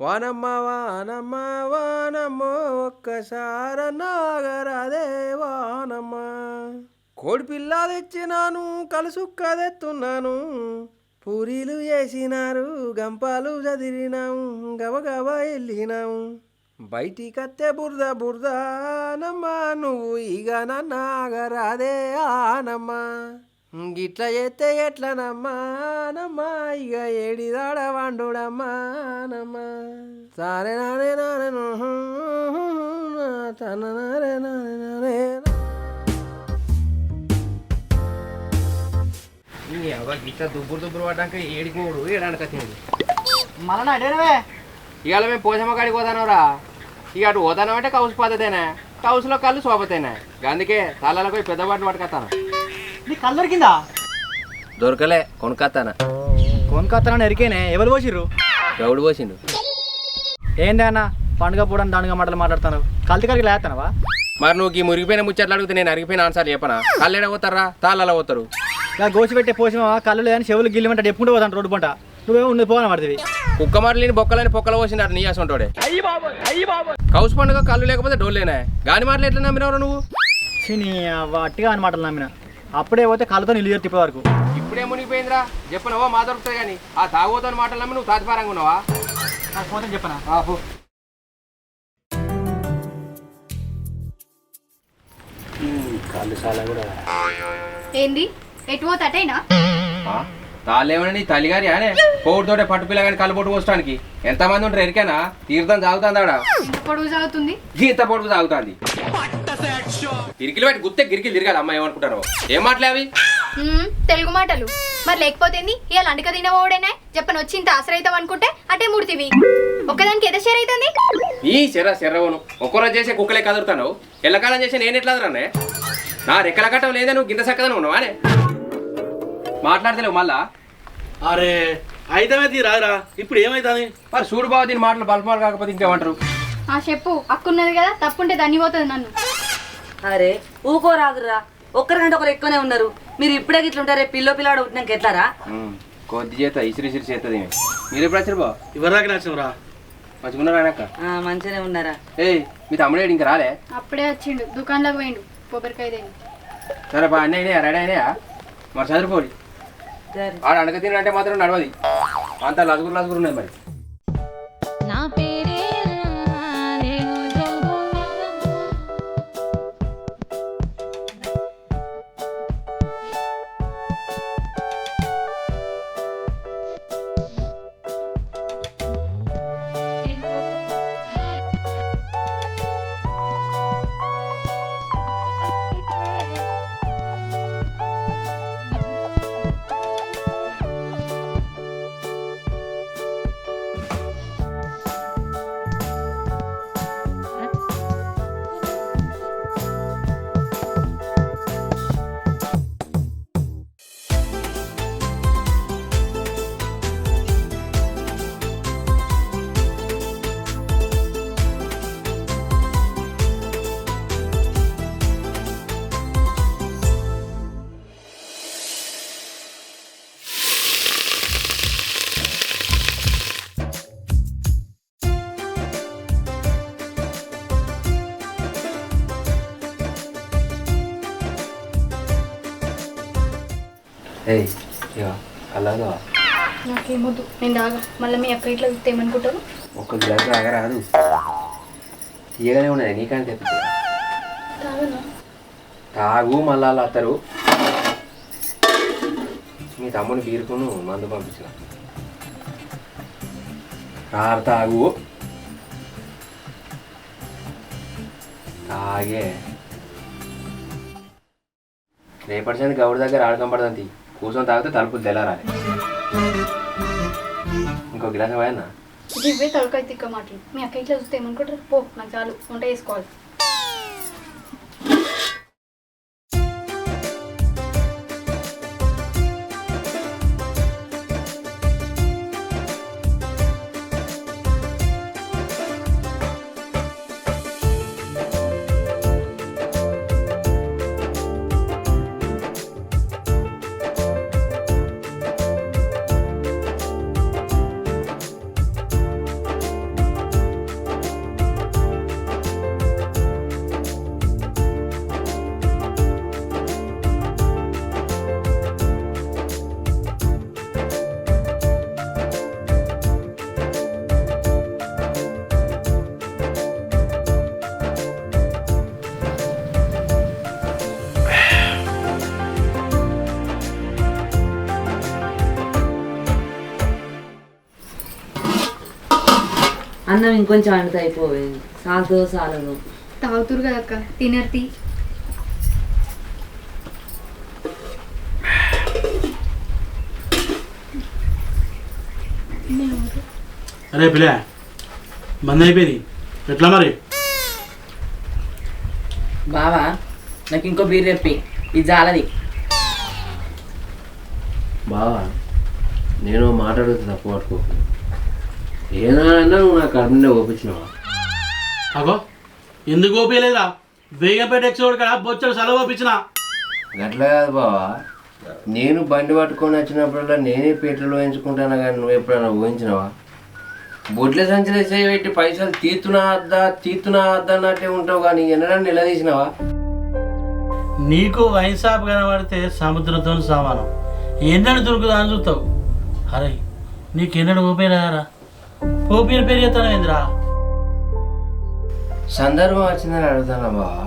వానమ్మ వానమ్మ వానమ్మ ఒక్కసార నాగరాదే వానమ్మ. కోడి పిల్ల తెచ్చినాను కలుసుక్క తెస్తున్నాను పూరీలు వేసినారు గంపాలు చదివినాము గబగబ వెళ్ళినాము బయటికత్తే బురద బురద నమ్మ నువ్వు ఇక నన్నాగరాదే ఆనమ్మా గిట్ల చేస్తే ఎట్లనమ్మా నమ్మా ఇక ఏడిదాడ వండుడమ్మా నమ్మా సారే నానే నానే తన నారే నానే నానే గిట్ల దుబ్బురు దుబ్బురు పడ్డాక ఏడికోడు ఏడానక తిండు మళ్ళీ అడేనవే? ఇవాళ మేము పోసమ్మ కాడికి పోతానరా ఇక అటు పోతానం అంటే కౌసు పద్ధతేనా. కౌసులో కళ్ళు శోభతేనా అందుకే తలలో పోయి పెద్ద పట్టుకొస్తాను నీ కళ్ళు దొరికిందా? దొరకలే కొనుక్కొస్తాను కొనుకొస్తానని ఎరికేనే ఎవరు పోసిర్రు? గౌడు పోసిండు? ఏంది అన్న పండుగ పూడని దానిగా మాటలు మాట్లాడతాను కల్తీ కలిగి లేస్తానవా మరి నువ్వు ఈ మురిగిపోయిన ముచ్చట్లు అడిగితే నేను అరిగిపోయిన ఆన్సర్ చెప్పనా? కళ్ళేడ పోతారా? తాళ్ళలో పోతారు? ఇలా గోచి పెట్టే పోసిమా కళ్ళు లేదని చెవులు గిల్లిమంటే ఎప్పుడు పోతాను రోడ్డు పంట. నువ్వేమో ఉండి పోన పడుతుంది కుక్క మాటలేని బొక్కలని పొక్కలు పోసినారు నీ అసంటోడే కౌసు పండుగ కళ్ళు లేకపోతే డోల్లేనా గాని మాటలు ఎట్లా నమ్మినవరు నువ్వు? నీ అట్టిగా అని మాటలు నమ్మిన. అప్పుడే పోతే కళ్ళతో నిల్లు తిప్పే వరకు ఇప్పుడే మునిగిపోయిందిరా. చెప్పనవో మా దొరుకుతాయి కానీ. ఆ తాగుతాని మాటలు నమ్మి నువ్వు తాతిపారంగా ఉన్నావా? నాకు పోతే చెప్పనా? కాళ్ళు చాలా కూడా ఏంది? ఎటు పోతాటైనా తాళ్ళేమని నీ తల్లిగారి అనే పోవుడుతోటే పట్టు పిల్లగాని కలుబొట్టు పోసడానికి ఎంతమంది ఉంటారు? ఎరికేనా? తీర్థం సాగుతుందాడా ఎంత పొడుగు సాగుతుంది గీత పొడుగు సాగుతుంది గిరికిలు పెట్టి గుత్తే గిరికిలు తిరగాలి అమ్మాయి ఏమనుకుంటారు. ఏం మాట్లావి తెలుగు మాటలు. మరి లేకపోతే ఇవాళ అంటక తినవోడేనా చెప్పని వచ్చి ఇంత ఆశ్రయితావు అనుకుంటే అటే ముడితివి. ఒక్కదానికి ఎద షేర్ అవుతుంది? ఈ శర్ర శర్రవను ఒక్కరోజు చేసే కుక్కలే కదురుతాను ఎల్లకాలం చేసే నేను ఎట్లా నా రెక్కల కట్టం లేదా నువ్వు గింత చక్కదని ఉన్నావానే మాట్లాడతలేవు మళ్ళా. అరే అయితమే తీరారా ఇప్పుడు ఏమైతుంది? మరి చూడు బావ దీని మాటలు బల్పాలు కాకపోతే ఇంకేమంటారు? ఆ చెప్పు. అక్కున్నది కదా తప్పుంటే దాన్ని పోతుంది నన్ను. అరే ఊకోరాదురా ఒక్కరికంటే ఒకరు ఎక్కువనే ఉన్నారు. మీరు ఇప్పుడే గిట్ల ఉంటారే పిల్లో పిల్లాడు పుట్టినాక ఎట్లారా? కొద్ది చేత ఇసిరి ఇసిరి చేస్తుంది మీరు ఎప్పుడు వచ్చారు బావ? ఇవరాకి నచ్చినరా మంచిగున్నారా ఆయనక్క ఆ, మంచిగానే ఉన్నారా? ఏయ్ మీ తమ్ముడేడు ఇంకా రాలే? అప్పుడే వచ్చిండు దుకాణంలోకి పోయిండు కొబ్బరికాయ సరే బా అన్నీ అయినాయా రెడీ అయినాయా? మరి చదువుకోడి ఆడ అడగ తినంటే మాత్రం నడవది. అంత లసుగురు లసుగురు ఉన్నాయి మరి. ఏయ్ ఇక అలాగా? నాకేమొద్దు నేను దాగా మళ్ళీ మీ అక్క ఇట్లా ఒక్క గ్లాస్ రాగరాదు తీయగానే ఉన్నది నీకని తెప్పించు తాగనా? తాగు మళ్ళా అలా అత్తరు. మీ తమ్ముని బీరుకును మందు పంపించిన. కారు తాగు. తాగే. రేపటి సంది గౌడి దగ్గర ఆడకం పడదంతి కూర్చొని తాగితే తలుపులు తెల్లారాలి. ఇంకో గ్లాస్ పోయన్నా? ఇవే తలకాయ తిక్క మాటలు మీ అక్క ఇట్లా చూస్తే ఏమనుకుంటారు? పో నాకు చాలు. వంట చేసుకోవాలి. అన్నం ఇంకొంచెం వండితే అయిపోవే సాగుతో సాలదు. తాగుతురు కదా అక్క తినర్తి అరే పిల్ల మంది అయిపోయింది. ఎట్లా మరి? బావా నాకు ఇంకో బీర్ చెప్పి ఇది జాలది. బావా నేను మాట్లాడుతూ తప్పు పట్టుకో ఏదైనా నువ్వు నా కడుపునే ఓపించినావా అగో ఎందుకు ఓపియలేదురా వేగంపేట ఎక్స్పోర్ట్ కాడ బొచ్చడు సెలవు ఓపించిన గట్లా కాదు బావా. నేను బండి పట్టుకొని వచ్చినప్పుడల్లా నేనే పెట్రోల్ వేయించుకుంటాను కానీ నువ్వు ఎప్పుడైనా ఊహించినావా? బొడ్ల సంచులు పెట్టి పైసలు తీస్తున్నా వద్దా తీస్తున్నా వద్దా అన్నట్టే ఉంటావు కానీ ఎన్నడన్నా నిలదీసినావా? నీకు వైన్ షాప్ కనబడితే సముద్రంతో సమానం. ఎన్నడు దొరుకుదా అని చూస్తావు? అరే నీకు ఎన్నడు ఓపేరారా ఓపిన పేరు చెప్తాను ఏంద్రా సందర్భం వచ్చిందని అడుగుతాను బావా.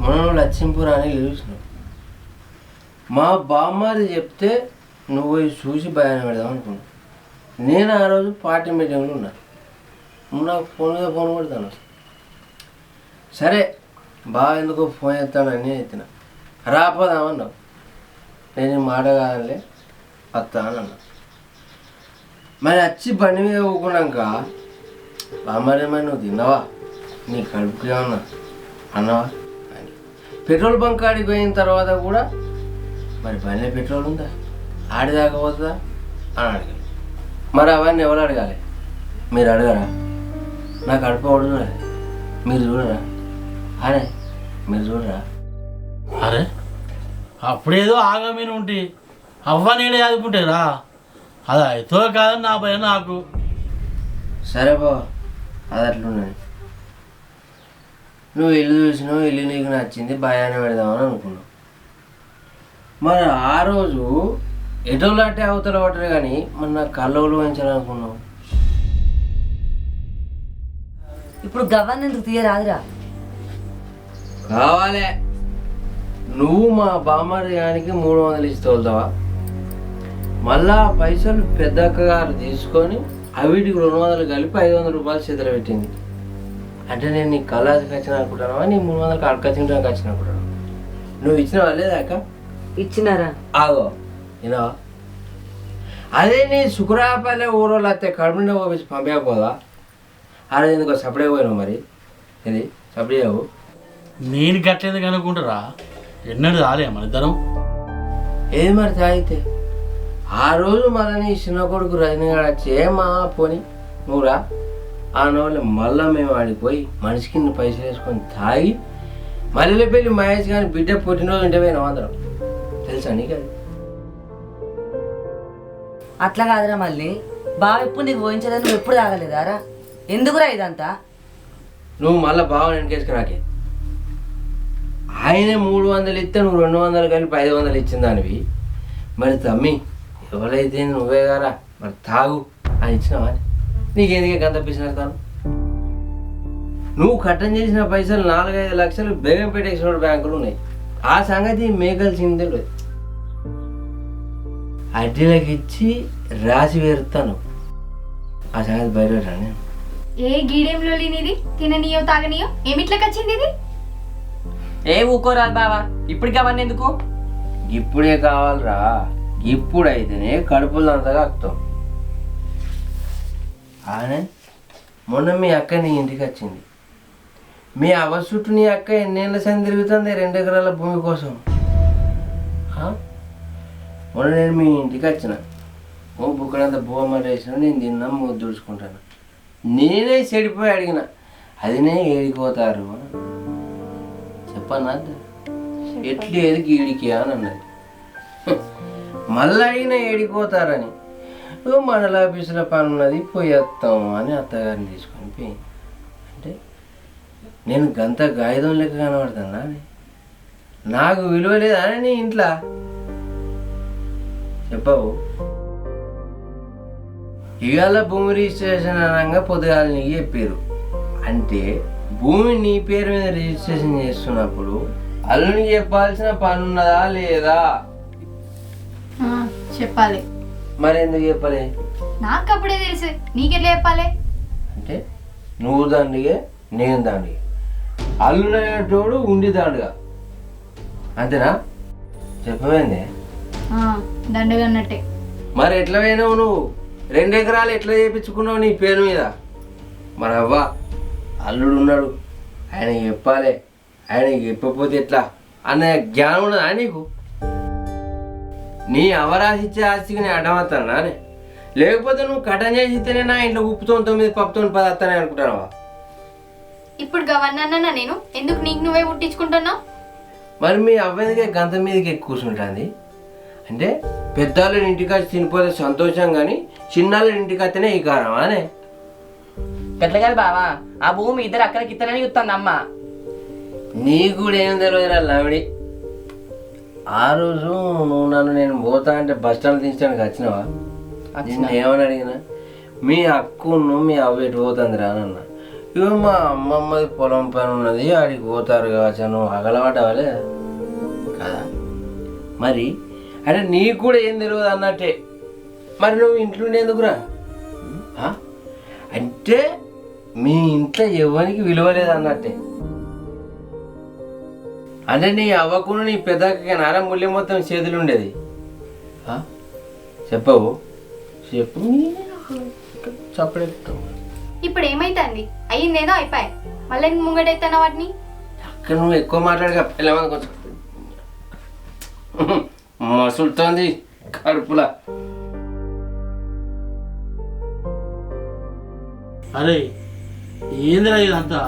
మనం లక్ష్మీపురం అని చూసినావు మా బామ్మది చెప్తే నువ్వు పోయి చూసి భయాన్ని పెడదాం అనుకున్నావు నేను ఆ రోజు పార్టీ మీటింగ్లో ఉన్నా. నువ్వు నాకు ఫోన్ మీద ఫోన్ కొడతాను. సరే బాగా ఎందుకో ఫోన్ చేస్తానని ఎత్తిన రాపోదామన్నావు నేను మాట కాదంలే వస్తానన్నా మరి వచ్చి బండి మీద ఊకున్నాక బామ్మారి మరి నువ్వు తిన్నావా? నీ కడుపుకి ఏమన్నా? అన్నావా? అని. పెట్రోల్ బంక్ ఆడికి పోయిన తర్వాత కూడా మరి బండిలో పెట్రోల్ ఉందా? ఆడిదాకా పోతుందా? అని అడగాలి మరి అవన్నీ ఎవరు అడగాలి? మీరు అడగరా? నా కడుపు ఎవడు మీరు చూడరా? అరే మీరు చూడరా? అరే అప్పుడేదో ఆగమీన ఉంటే అవ్వ నేడే ఆదుకుంటేరా అది అయితే కాదని నా భయం నాకు. సరే బావ అది అట్లున్నది. నువ్వు ఇల్లు చూసినావు ఇల్లు నీకు నచ్చింది భయాన్ని పెడదామని అనుకున్నావు. మరి ఆ రోజు ఎటోలాంటి అవతల పట్టరు కానీ మన నా కళ్ళలో పెంచాలనుకున్నావు ఇప్పుడు గవర్న ఎందుకు తీయరాదురా? కావాలే. నువ్వు మా బామ్మారి గానికి మూడు వందలు ఇచ్చి తోలుతావా? మళ్ళా పైసలు పెద్దక్క గారు తీసుకొని అవిటికి రెండు వందలు కలిపి ఐదు వందల రూపాయలు చేతిలో పెట్టింది. అంటే నేను నీ కళాకి వచ్చిన అనుకుంటానా నీ మూడు వందలు అడకచ్చింటానికి వచ్చిన అనుకుంటాను నువ్వు ఇచ్చినవా లేదాక ఇచ్చినారా? ఆగో వినవా? అదే నీ శుక్రాపల్లె ఊరోళ్ళు వస్తే కడుపు నిండా పంపించి పంపకపోదా అరే ఎందుకో సపడే పోయినావు మరి? ఇది సపడే నేను గట్లేందుకు అనుకుంటారా? ఎన్నడు రాలే మన ఇద్దరం. ఏది మరి తాగితే? ఆ రోజు మళ్ళీ చిన్న కొడుకు రజనీగాడు వచ్చి ఏమా పోని నువ్వురా. ఆ నోళ్ళు మళ్ళా మేము ఆడిపోయి మనిషికి ఇన్ని పైసలు వేసుకొని తాగి మల్లెల పెళ్ళి మహేష్ కానీ బిడ్డ పుట్టినరోజు ఉంటే పోయినాం అందరం. తెలుసా నీకు అది? అట్లా కాదురా మళ్ళీ. బావ ఎప్పుడు నీకు పోయించలేదు నువ్వు ఎప్పుడు తాగలేదారా ఎందుకురా ఇదంతా? నువ్వు మళ్ళీ బాగా వెనకేసుకురాకే ఆయనే మూడు వందలు ఇస్తే నువ్వు రెండు వందలు కలిపి ఐదు వందలు ఇచ్చిన దానివి. మరి తమ్మి ఎవరైతే నువ్వే గారా మరి తాగు అని ఇచ్చినావా నీకెందుకే గంత పిసినారు తాను నువ్వు కట్టం చేసిన పైసలు నాలుగైదు లక్షలు బేగంపేట ఎక్స్పోర్ట్ బ్యాంకులు ఉన్నాయి. ఆ సంగతి మేకల్సింది తెలియదు. అడ్డీలకు ఇచ్చి రాసి వేరుతాను ఆ సంగతి బయట నేను. ఏ గీడేంలో లేనిది తిననీయో తాగనీయో? ఏమిట్లకి వచ్చింది ఇది? ఏ ఊకోరాదు బావా ఇప్పటికి అవన్నీ ఎందుకు? ఇప్పుడే కావాలరా. ఇప్పుడైతేనే కడుపులో అంతగా అక్తాం. ఆనే? మొన్న మీ అక్క నీ ఇంటికి వచ్చింది. మీ అవ్వ చుట్టూ నీ అక్క ఎన్నేళ్ళ సని తిరుగుతుంది రెండు ఎకరాల భూమి కోసం? మొన్న నేను మీ ఇంటికి వచ్చిన. ఓ బుక్కడంత భూమ వేసిన నేను తిన్నా ముద్దు దుడుచుకుంటాను నేనే చెడిపోయి అడిగిన. అదినే ఏడిపోతారు చెప్పన్నా ఎట్లు ఏది గీడికి అని అన్నది. మళ్ళీ అడిగిన ఏడిపోతారని. ఓ మండల ఆఫీసులో పని ఉన్నది పోయేస్తాం అని అత్తగారిని తీసుకొని పోయి అంటే నేను గంత గాయదం లెక్క కనబడుతున్నా అని. నాకు విలువ లేదా అని నీ ఇంట్లో? చెప్పవు. ఇవాళ భూమి రిజిస్ట్రేషన్ అనగా పొద్దుగాల నీకు చెప్పారు అంటే భూమి నీ పేరు మీద రిజిస్ట్రేషన్ చేస్తున్నప్పుడు అల్లునికి చెప్పాల్సిన పని ఉన్నదా లేదా? చెప్పాలి. మరి ఎందుకు చెప్పలే? నాకు అప్పుడే తెలుసు. నీకెట్లా చెప్పాలి? అంటే నువ్వు దండిగే నేను దండిగే అల్లుడైనటోడు ఉండి దండుగా అంతేనా? చెప్పవేంది దండగా అన్నట్టే మరి ఎట్లా పోయినావు నువ్వు? రెండు ఎకరాలు ఎట్లా చేయించుకున్నావు నీ పేరు మీద? మరి అవ్వ అల్లుడు ఉన్నాడు. ఆయన చెప్పాలి. ఆయన చెప్పకపోతే ఎట్లా? అన్న జ్ఞానం ఉన్నదా నీకు? నీ అవరాశిచ్చే ఆస్తికి నేను అడ్డమవుతానా నే? లేకపోతే నువ్వు కటన్ చేసితేనే నా ఇంట్లో ఉప్పుతో తొమ్మిది పప్పుతో పది వస్తానే అనుకుంటావా ఇప్పుడు గవర్నన్నా నేను ఎందుకు నీకు నువ్వే పుట్టించుకుంటున్నావు? మరి మీ అవ్వదికే గంత మీదకి ఎక్కువ కూర్చుంటుంది. అంటే పెద్దాళ్ళ ఇంటికి వచ్చి తినిపోతే సంతోషం కానీ చిన్నాళ్ళ ఇంటికి వస్తేనే ఈ కారణమా అనే గట్ల కాదు బావా ఆ భూమి ఇద్దరు అక్కడికి ఇద్దరని చూస్తుంది అమ్మ. నీకు కూడా ఏం తెలియదురా లవిడి? ఆ రోజు నువ్వు నన్ను నేను పోతా అంటే బస్ స్టాండ్ దించడానికి వచ్చినావా? నిన్ను ఏమని అడిగినా? మీ అక్కును మీ అవ్వ ఎటు పోతుంది రానన్న ఇవి మా అమ్మమ్మది పొలం పని ఉన్నది ఆడికి పోతారు కావచ్చు నువ్వు అగలవాటవలే కదా? మరి? అంటే నీకు కూడా ఏం తెలియదు అన్నట్టే. మరి నువ్వు ఇంట్లో ఎందుకురా? అంటే మీ ఇంట్లో ఎవరికి విలువ లేదు అన్నట్టే. అంటే నీ అవ్వకును నీ పెద్దకి నారా ముల్లి మొత్తం చేతులు ఉండేది? చెప్పవు. చెప్పు. చప్పుడెక్కుతావు ఇప్పుడు ఏమైతుంది అయ్యిందేదో అయిపోయాయి మళ్ళీ ముంగటెత్తాను వాటిని? అక్కడ నువ్వు ఎక్కువ మాట్లాడగా పిల్లమంది కొంచెం మసులుతోంది కడుపులా. అరే ఏందిరా ఇదంతా?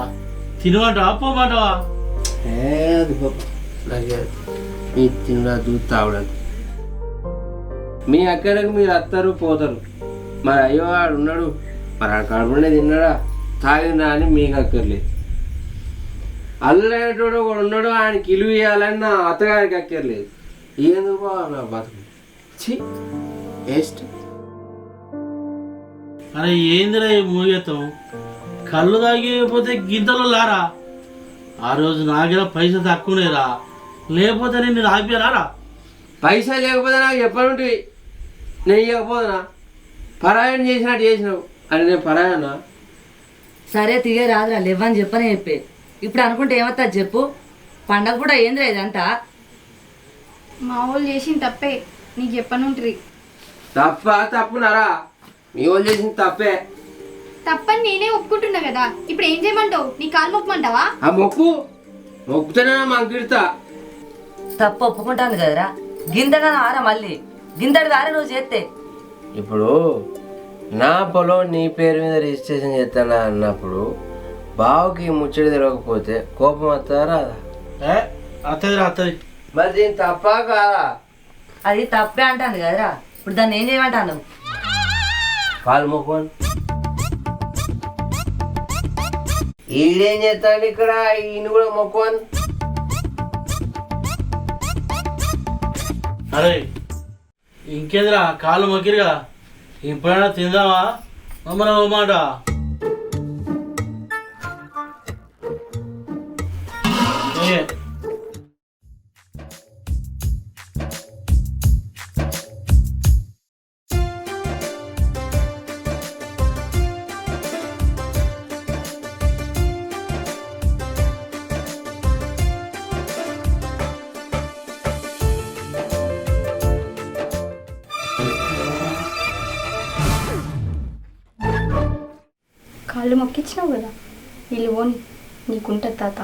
తినమంటావా? పోమంటావా అది అలాగే మీ తినరాదు తాగడదు మీ అక్కడికి మీరు వస్తారు పోతారు. మరి అయ్యో వాడు ఉన్నాడు. మరి ఆ కడుపునే తిన్నాడా? తాగిందా అని మీకు అక్కర్లేదు. అల్లుడైనటోడు ఒకడు ఉన్నాడు ఆయనకి ఇలువ ఇవ్వాలని నా అత్తగారికి అక్కర్లేదు. ఏంది నా బతుకు? ఛీ వేస్ట్. అరే ఏందిరా ఈ కళ్ళు తాగిపోతే గింతలు లారా? ఆ రోజు నాగిన పైసలు తక్కువనేరా. లేకపోతే నేను ఆపిరారా పైసా లేకపోతే నాకు చెప్పనుంటివి నేను ఇవ్వకపోదునా? పరాయణ చేసినట్టు చేసినావు. అని నేను పరాయనా? సరే తీయ రాదురా లేవని చెప్పనే చెప్పే. ఇప్పుడు అనుకుంటే ఏమవుతుంది చెప్పు? పండగ కూడా ఏందిరా ఇదంతా? మా వాళ్ళు చేసిన తప్పే. నీకు చెప్పనుంటుంది తప్ప తప్పునారా. మీ వాళ్ళు చేసింది తప్పే. తప్పని నేనే ఒప్పుకుంటున్నా కదా. ఇప్పుడు ఏం చేయమంటావు? నీ కాలు మొక్కమంటావా ఆ మొక్కు. మొక్కుతేనే మంకిడతా తప్పు ఒప్పుకుంటాను కదరా. గింతగా ఆరా మళ్ళీ. గింతడి దారి నువ్వు చేస్తే ఇప్పుడు నా పొలం నీ పేరు మీద రిజిస్ట్రేషన్ చేస్తానా అన్నప్పుడు బావకి ముచ్చడి తెలియకపోతే కోపం వస్తుందా రాదా? ఏ? అత్తది మరి దీని తప్ప కాదా? అది తప్పే అంటాను కదరా. ఇప్పుడు దాన్ని ఏం చేయమంటాను కాలు మొక్కుని ఈడేం చేస్తాడు ఇక్కడ? ఈయన కూడా మొక్కుని అరే ఇంకేంద్రా? కాళ్ళు మొక్కిరు కదా. ఇప్పుడైనా తిందామా? మమ్మల్ని ఓ మాట. కాళ్ళు మొక్కించినావు కదా? వీళ్ళు పోని నీకుంటుంది తాత.